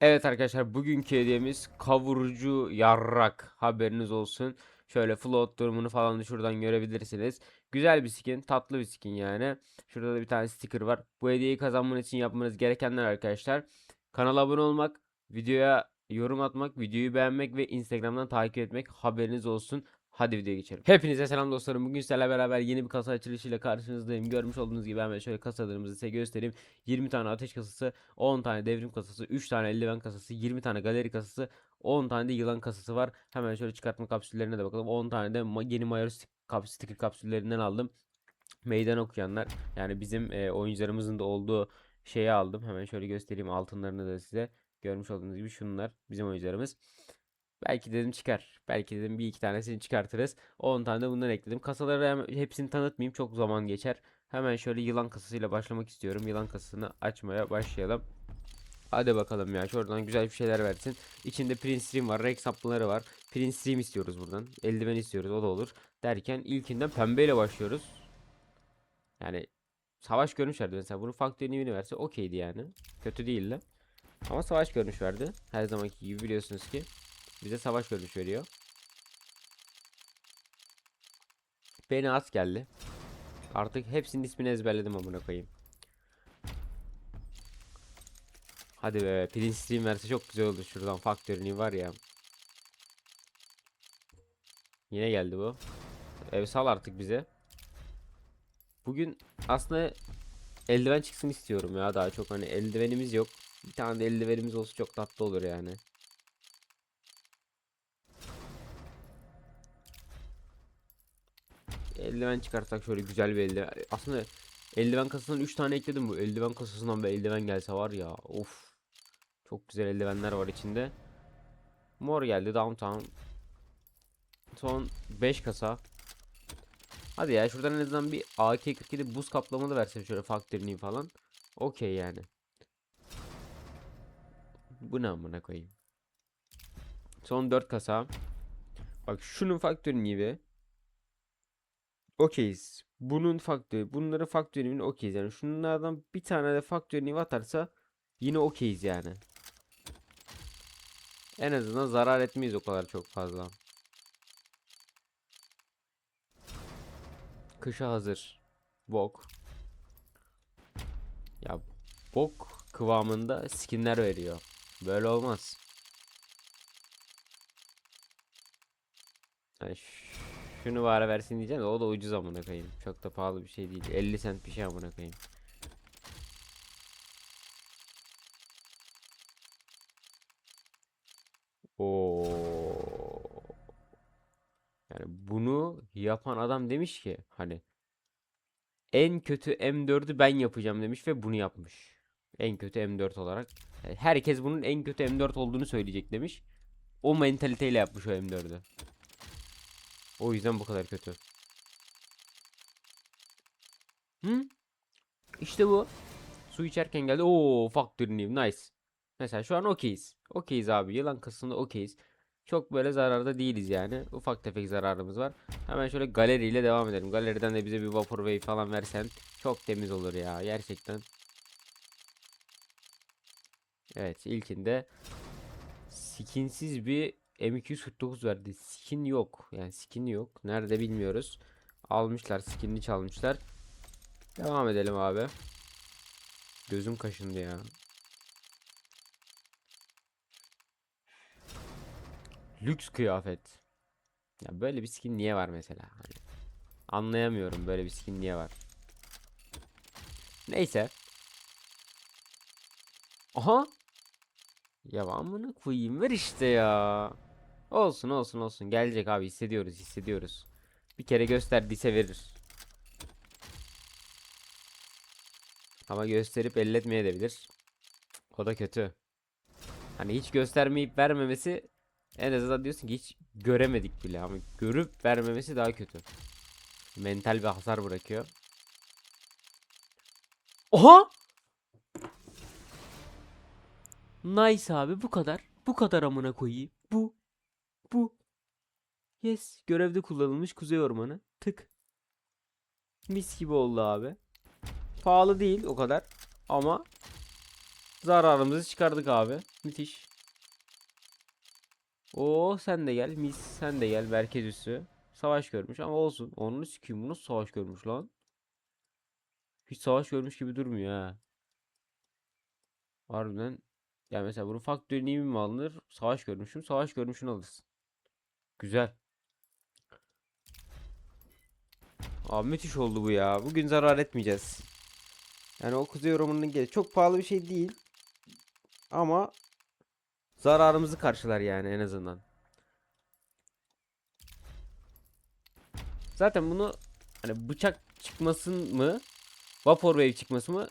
Evet arkadaşlar bugünkü hediyemiz kavurucu yarrak haberiniz olsun. Şöyle float durumunu falan da şuradan görebilirsiniz. Güzel bir skin, tatlı bir skin yani. Şurada da bir tane sticker var. Bu hediyeyi kazanmanız için yapmanız gerekenler arkadaşlar. Kanala abone olmak, videoya yorum atmak, videoyu beğenmek ve Instagram'dan takip etmek haberiniz olsun. Hadi videoya geçelim. Hepinize selam dostlarım. Bugün sizlerle beraber yeni bir kasa açılışıyla karşınızdayım. Görmüş olduğunuz gibi hemen şöyle kasalarımızı size göstereyim. 20 tane ateş kasası, 10 tane devrim kasası, 3 tane eldiven kasası, 20 tane galeri kasası, 10 tane de yılan kasası var. Hemen şöyle çıkartma kapsüllerine de bakalım. 10 tane de yeni Mayor sticker kapsüllerinden aldım. Meydan okuyanlar yani bizim e, oyuncularımızın da olduğu şeyi aldım. Hemen şöyle göstereyim altınlarını da size. Görmüş olduğunuz gibi şunlar bizim oyuncularımız. Belki dedim çıkar. Belki dedim bir iki tanesini çıkartırız. 10 tane de bundan ekledim. Kasaları hepsini tanıtmayayım. Çok zaman geçer. Hemen şöyle yılan kasasıyla başlamak istiyorum. Yılan kasasını açmaya başlayalım. Hadi bakalım ya. Şuradan güzel bir şeyler versin. İçinde Prince Stream var. Rex saplıları var. Prince Stream istiyoruz buradan. Eldiven istiyoruz. O da olur. Derken ilkinden pembeyle başlıyoruz. Yani savaş görünüş verdi. Mesela bunu Faktör New'ini verse okeydi yani. Kötü değildi. Ama savaş görünüş verdi. Her zamanki gibi biliyorsunuz ki. Bize savaş görünüş veriyor. Beni az geldi. Artık hepsinin ismini ezberledim amına koyayım. Hadi be Prince Stream verse çok güzel oldu şuradan faktörünü var ya. Yine geldi bu. Ev sal artık bize. Bugün aslında eldiven çıksın istiyorum ya daha çok hani eldivenimiz yok. Bir tane de eldivenimiz olsa çok tatlı olur yani. Eldiven çıkarsak şöyle güzel bir eldiven. Aslında eldiven kasasından 3 tane ekledim bu. Eldiven kasasından bir eldiven gelse var ya. Of. Çok güzel eldivenler var içinde. Mor geldi downtown. Son 5 kasa. Hadi ya şuradan en azından bir AK-47 buz kaplamalı verse şöyle faktörünü falan. Okey yani. Bu ne amına koyayım. Son 4 kasa. Bak şunun faktörünü gibi. Okeyiz. Bunun faktörü, bunların faktörünün okeyiz yani. Şunlardan bir tane de faktörünü atarsa yine okeyiz yani. En azından zarar etmeyiz o kadar çok fazla. Kışa hazır. Bok. Ya bok kıvamında skinler veriyor. Böyle olmaz. Ş- şunu bari versin diyeceğim de o da ucuz amına koyayım. Çok da pahalı bir şey değil. 50 cent bir şey amına koyayım. Oo. Yani bunu yapan adam demiş ki hani en kötü M4'ü ben yapacağım demiş ve bunu yapmış. En kötü M4 olarak. Herkes bunun en kötü M4 olduğunu söyleyecek demiş. O mentaliteyle yapmış o M4'ü. O yüzden bu kadar kötü. Hı? İşte bu. Su içerken geldi. Oo, Factory New. Nice. Mesela şu an okeyiz. Okeyiz abi. Yılan kasasında okeyiz. Çok böyle zararda değiliz yani. Ufak tefek zararımız var. Hemen şöyle galeriyle devam edelim. Galeriden de bize bir Vaporwave falan versen çok temiz olur ya. Gerçekten. Evet ilkinde skinsiz bir M249 verdi. Skin yok. Yani skin yok. Nerede bilmiyoruz. Almışlar skinini çalmışlar. Devam edelim abi. Gözüm kaşındı ya. Lüks kıyafet. Ya böyle bir skin niye var mesela? Hani anlayamıyorum böyle bir skin niye var. Neyse. Aha. Ya amına koyayım ver işte ya. Olsun olsun olsun. Gelecek abi hissediyoruz hissediyoruz. Bir kere gösterdiyse verir. Ama gösterip elletmeye de bilir. O da kötü. Hani hiç göstermeyip vermemesi en azından diyorsun ki hiç göremedik bile ama görüp vermemesi daha kötü. Mental bir hasar bırakıyor. Oha! Nice abi bu kadar. Bu kadar amına koyayım. Bu. Bu. Yes. Görevde kullanılmış kuzey ormanı. Tık. Mis gibi oldu abi. Pahalı değil o kadar. Ama Zararımızı çıkardık abi. Müthiş. Oo sen de gel. Mis sen de gel. Merkez üssü. Savaş görmüş ama olsun. Onu sikeyim. Bu nasıl savaş görmüş lan? Hiç savaş görmüş gibi durmuyor ha. Harbiden. Ya mesela bunu faktörün iyi mi alınır? Savaş görmüşüm. Savaş görmüşünü alırsın. Güzel. Abi müthiş oldu bu ya. Bugün zarar etmeyeceğiz. Yani o kuzey romanının gel çok pahalı bir şey değil. Ama zararımızı karşılar yani en azından. Zaten bunu hani bıçak çıkmasın mı? Vapor Wave çıkması mı?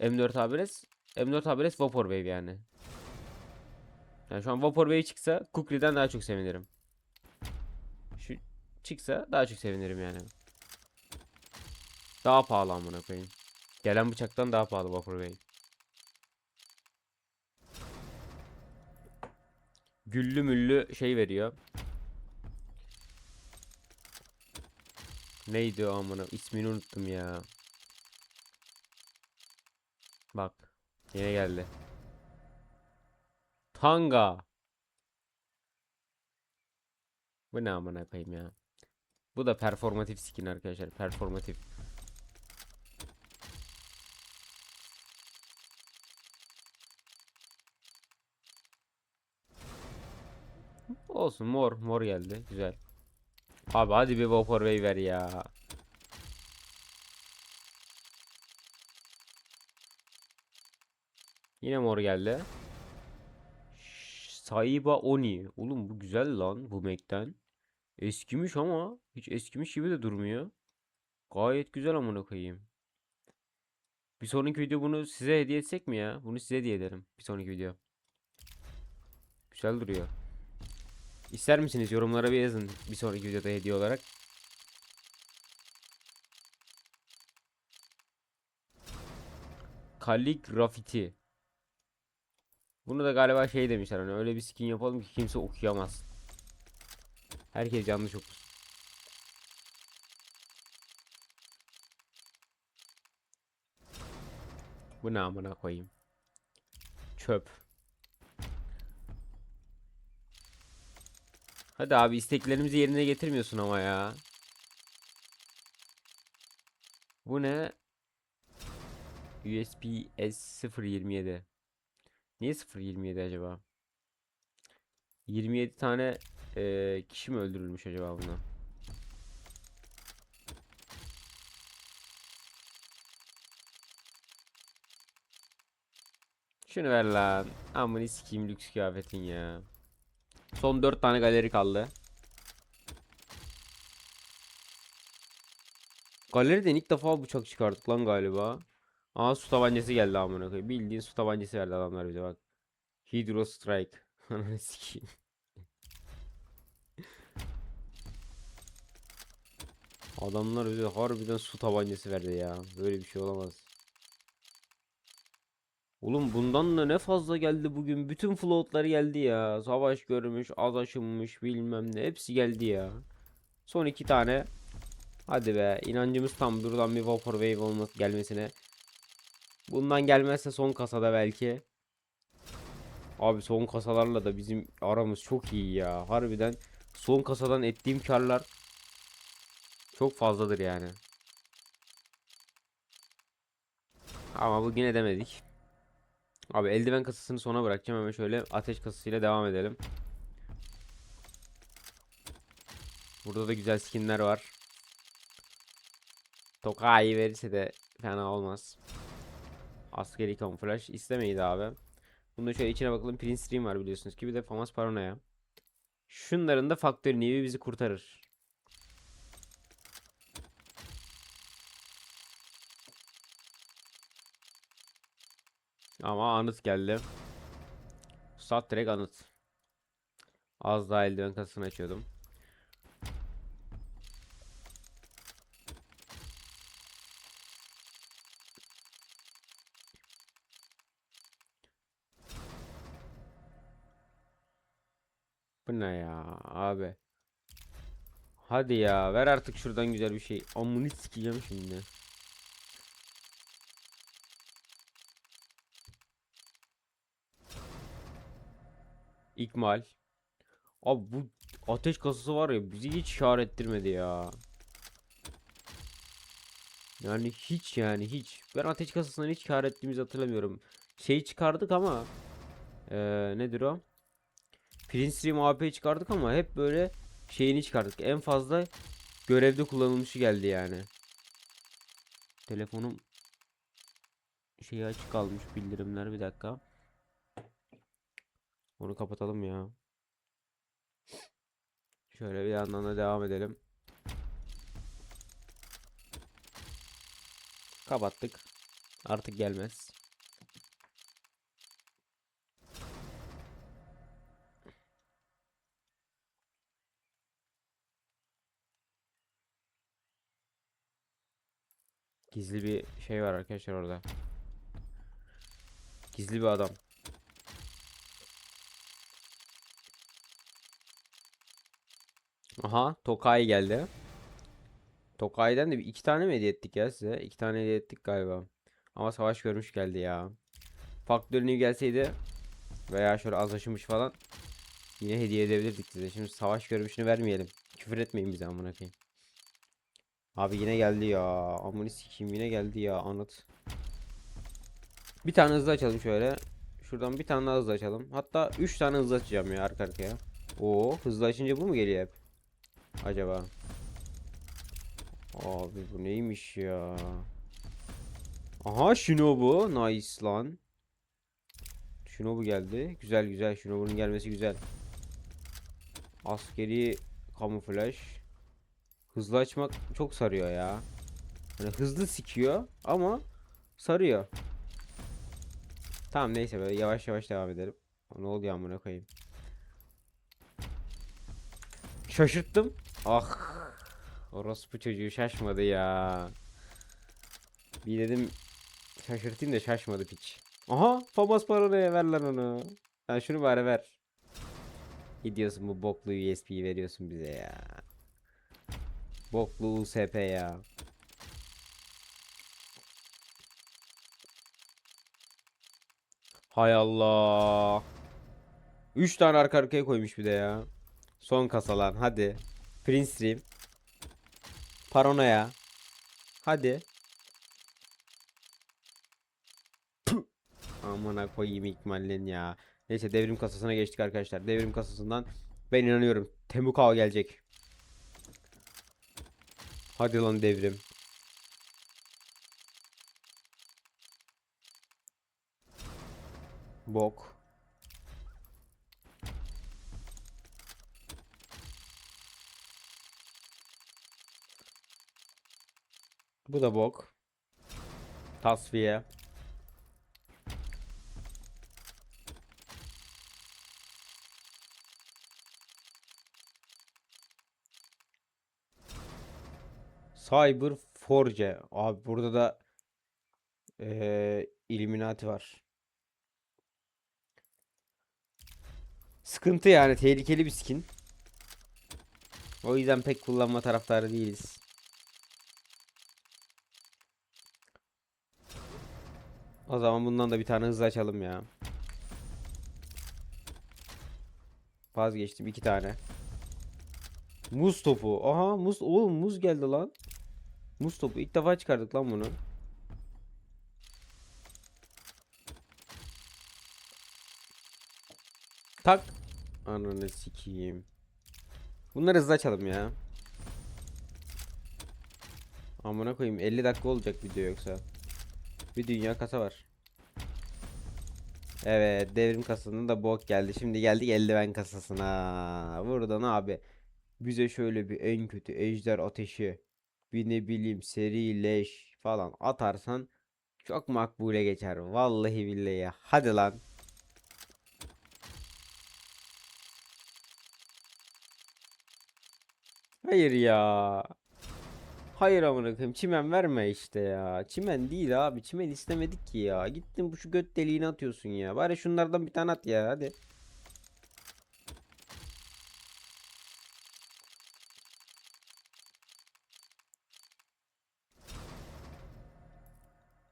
M4 Abres. M4 Abres Vapor Wave yani. Yani şu an Vapor Wave çıksa Kukri'den daha çok sevinirim. Çıksa daha çok sevinirim yani. Daha pahalı amına koyayım. Gelen bıçaktan daha pahalı Vapor Bey. Güllü müllü şey veriyor. Neydi o amına? İsmini unuttum ya. Bak. Yine geldi. Tanga. Bu ne amına koyayım ya. Bu da performatif skin arkadaşlar. Performatif. Olsun mor mor geldi. Güzel. Abi hadi bir Vapor Wave ver ya. Yine mor geldi. Saiba Oni. Oğlum bu güzel lan bu Mac'ten. Eskimiş ama hiç eskimiş gibi de durmuyor. Gayet güzel amına koyayım. Bir sonraki video bunu size hediye etsek mi ya? Bunu size hediye ederim. Bir sonraki video. Güzel duruyor. İster misiniz? Yorumlara bir yazın bir sonraki videoda hediye olarak. Kaligrafiti. Bunu da galiba şey demişler hani öyle bir skin yapalım ki kimse okuyamaz. Herkes yanlış okur. Bu ne amına koyayım. Çöp. Hadi abi isteklerimizi yerine getirmiyorsun ama ya. Bu ne? USB S027. Niye 027 acaba? 27 tane eee, kişi mi öldürülmüş acaba buna? Şunu ver lan. Amını sikeyim lüks kıyafetin ya. Son 4 tane galeri kaldı. Galeriden ilk defa bıçak çıkarttık lan galiba. Aa su tabancası geldi amına koyayım. Bildiğin su tabancası verdi adamlar bize bak. Hydro Strike. Ananı sikeyim. Adamlar bize harbiden su tabancası verdi ya. Böyle bir şey olamaz. Oğlum bundan da ne fazla geldi bugün. Bütün floatlar geldi ya. Savaş görmüş, az aşınmış bilmem ne. Hepsi geldi ya. Son iki tane. Hadi be. inancımız tam buradan bir Vapor Wave olması gelmesine. Bundan gelmezse son kasada belki. Abi son kasalarla da bizim aramız çok iyi ya. Harbiden son kasadan ettiğim karlar çok fazladır yani. Ama bugün edemedik. Abi eldiven kasasını sona bırakacağım hemen şöyle ateş kasasıyla devam edelim. Burada da güzel skinler var. Tokai verirse de fena olmaz. Askeri kamuflaj istemeydi abi. Bunda şöyle içine bakalım. Prince Stream var biliyorsunuz ki bir de Famas Paranoia. Şunların da faktör nevi bizi kurtarır. Ama anıt geldi. Sat direkt anıt. Az daha eldiven kasasını açıyordum. Bu ne ya abi. Hadi ya ver artık şuradan güzel bir şey. Amını sikeceğim şimdi. İkmal. Abi bu ateş kasası var ya bizi hiç kar ettirmedi ya. Yani hiç yani hiç. Ben ateş kasasından hiç kar ettiğimizi hatırlamıyorum. Şeyi çıkardık ama eee, nedir o? Prince Stream AP çıkardık ama hep böyle şeyini çıkardık. En fazla görevde kullanılmışı geldi yani. Telefonum şeyi açık kalmış bildirimler bir dakika. Onu kapatalım ya. Şöyle bir yandan da devam edelim. Kapattık. Artık gelmez. Gizli bir şey var arkadaşlar orada. Gizli bir adam. Aha, Tokai geldi. Tokai'den de bir iki tane mi hediye ettik ya size? İki tane hediye ettik galiba. Ama savaş görmüş geldi ya. Faktörünü gelseydi veya şöyle azlaşmış falan yine hediye edebilirdik size. Şimdi savaş görmüşünü vermeyelim. Küfür etmeyin bize amına koyayım. Abi yine geldi ya. Amını sikeyim yine geldi ya anlat. Bir tane hızlı açalım şöyle. Şuradan bir tane daha hızlı açalım. Hatta 3 tane hızlı açacağım ya arka arkaya. Oo hızlı açınca bu mu geliyor hep? Acaba? Abi bu neymiş ya? Aha Shinobu. Nice lan. Shinobu geldi. Güzel güzel. Shinobu'nun gelmesi güzel. Askeri kamuflaj. Hızlı açmak çok sarıyor ya. Hani hızlı sikiyor ama sarıyor. Tamam neyse böyle yavaş yavaş devam edelim. Ne oldu ya koyayım. Şaşırttım. Ah. Orospu çocuğu şaşmadı ya. Bir dedim şaşırtayım da şaşmadı piç. Aha Famas paranoya ver lan onu. Sen şunu bari ver. Gidiyorsun bu boklu USB'yi veriyorsun bize ya. Boklu USP ya. Hay Allah. 3 tane arka arkaya koymuş bir de ya. Son kasalar hadi. Prince Stream. Paranoya. Hadi. Amına koyayım ikmallen ya. Neyse devrim kasasına geçtik arkadaşlar. Devrim kasasından ben inanıyorum. Temukao gelecek. Hadi lan devrim. Bok. Bu da bok. Tasfiye. Cyber Forge. Abi burada da eee Illuminati var. Sıkıntı yani tehlikeli bir skin. O yüzden pek kullanma taraftarı değiliz. O zaman bundan da bir tane hızlı açalım ya. Vazgeçtim iki tane. Muz topu. Aha muz oğlum muz geldi lan. Muz topu ilk defa çıkardık lan bunu. Tak. Ananı sikeyim. Bunları hızlı açalım ya. Amına koyayım 50 dakika olacak video yoksa. Bir dünya kasa var. Evet devrim kasasının da bok geldi. Şimdi geldik eldiven kasasına. Buradan abi bize şöyle bir en kötü ejder ateşi bir ne bileyim seri leş falan atarsan çok makbule geçer. Vallahi billahi. Hadi lan. Hayır ya. Hayır amına koyayım. Çimen verme işte ya. Çimen değil abi. Çimen istemedik ki ya. Gittin bu şu göt deliğini atıyorsun ya. Bari şunlardan bir tane at ya. Hadi.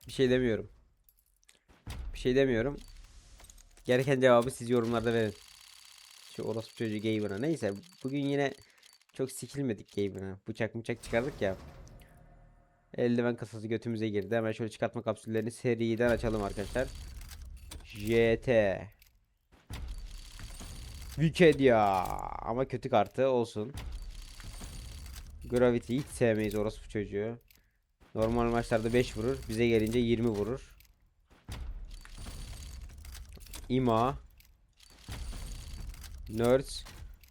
Bir şey demiyorum. Bir şey demiyorum. Gereken cevabı siz yorumlarda verin. Şu orospu çocuğu gamer'a. Neyse bugün yine çok sikilmedik gamer'a. Bıçak bıçak çıkardık ya. Eldiven kasası götümüze girdi. Hemen şöyle çıkartma kapsüllerini seriden açalım arkadaşlar. JT. Wicked ya. Ama kötü kartı olsun. Gravity hiç sevmeyiz orospu çocuğu. Normal maçlarda 5 vurur. Bize gelince 20 vurur. İma. Nerds.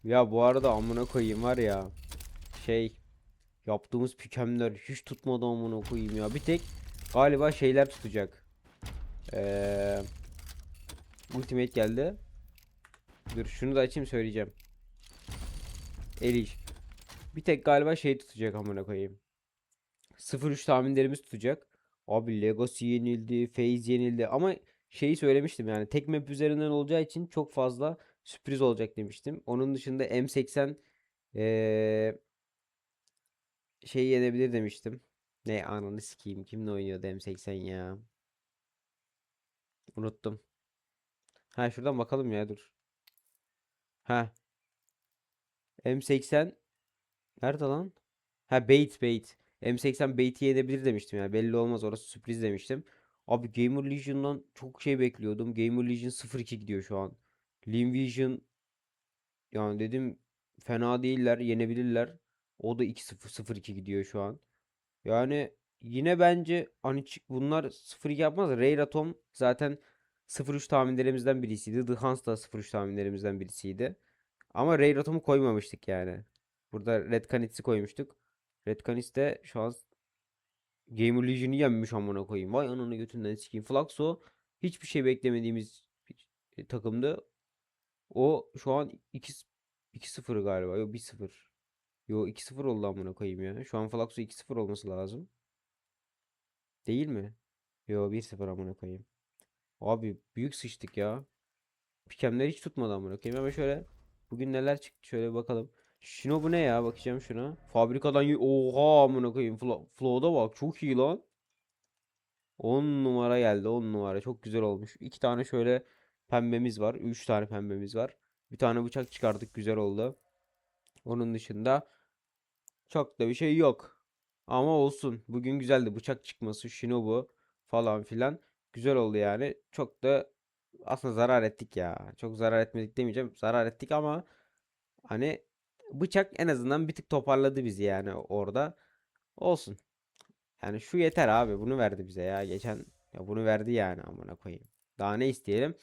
Ya bu arada amına koyayım var ya. Şey. Yaptığımız pikemler hiç tutmadı amına koyayım ya. Bir tek galiba şeyler tutacak. Ee, Ultimate geldi. Dur şunu da açayım söyleyeceğim. Eliş. Bir tek galiba şey tutacak amına koyayım. 0-3 tahminlerimiz tutacak. Abi Legacy yenildi, FaZe yenildi ama şeyi söylemiştim yani tek map üzerinden olacağı için çok fazla sürpriz olacak demiştim. Onun dışında M80 eee şey yenebilir demiştim. Ne ananı sikeyim. Kimle oynuyordu M80 ya? Unuttum. Ha şuradan bakalım ya dur. Ha. M80 nerede lan? Ha bait bait. M80 bait'i yenebilir demiştim yani. Belli olmaz orası sürpriz demiştim. Abi Gamer Legion'dan çok şey bekliyordum. Gamer Legion 0-2 gidiyor şu an. Lean Vision yani dedim fena değiller, yenebilirler. O da 2-0 0-2 gidiyor şu an. Yani yine bence hani bunlar 0-2 yapmaz. Ray Atom zaten 0-3 tahminlerimizden birisiydi. The Hans da 0-3 tahminlerimizden birisiydi. Ama Ray Atom'u koymamıştık yani. Burada Red Canids'i koymuştuk. Red Canids de şu an Gamer Legion'ı yenmiş amına koyayım. Vay ananı götünden sikeyim. Flaxo hiçbir şey beklemediğimiz bir e, takımdı. O şu an 2 2-0 galiba. Yok 1-0. Yo 2-0 oldu amına koyayım ya. Şu an Flaxo 2-0 olması lazım. Değil mi? Yo 1-0 amına koyayım. Abi büyük sıçtık ya. Pikemler hiç tutmadı amına koyayım. Hemen şöyle bugün neler çıktı şöyle bakalım. Shinobu ne ya? Bakacağım şuna. Fabrikadan oha amına koyayım. Flo Flow'da bak çok iyi lan. 10 numara geldi 10 numara. Çok güzel olmuş. İki tane şöyle pembemiz var. 3 tane pembemiz var. Bir tane bıçak çıkardık. Güzel oldu. Onun dışında çok da bir şey yok. Ama olsun. Bugün güzeldi. Bıçak çıkması, Shinobu falan filan. Güzel oldu yani. Çok da aslında zarar ettik ya. Çok zarar etmedik demeyeceğim. Zarar ettik ama hani bıçak en azından bir tık toparladı bizi yani orada. Olsun. Yani şu yeter abi. Bunu verdi bize ya. Geçen ya bunu verdi yani amına koyayım. Daha ne isteyelim?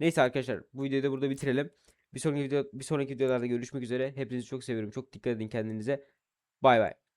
Neyse arkadaşlar bu videoyu da burada bitirelim. Bir sonraki video bir sonraki videolarda görüşmek üzere. Hepinizi çok seviyorum. Çok dikkat edin kendinize. Bay bay.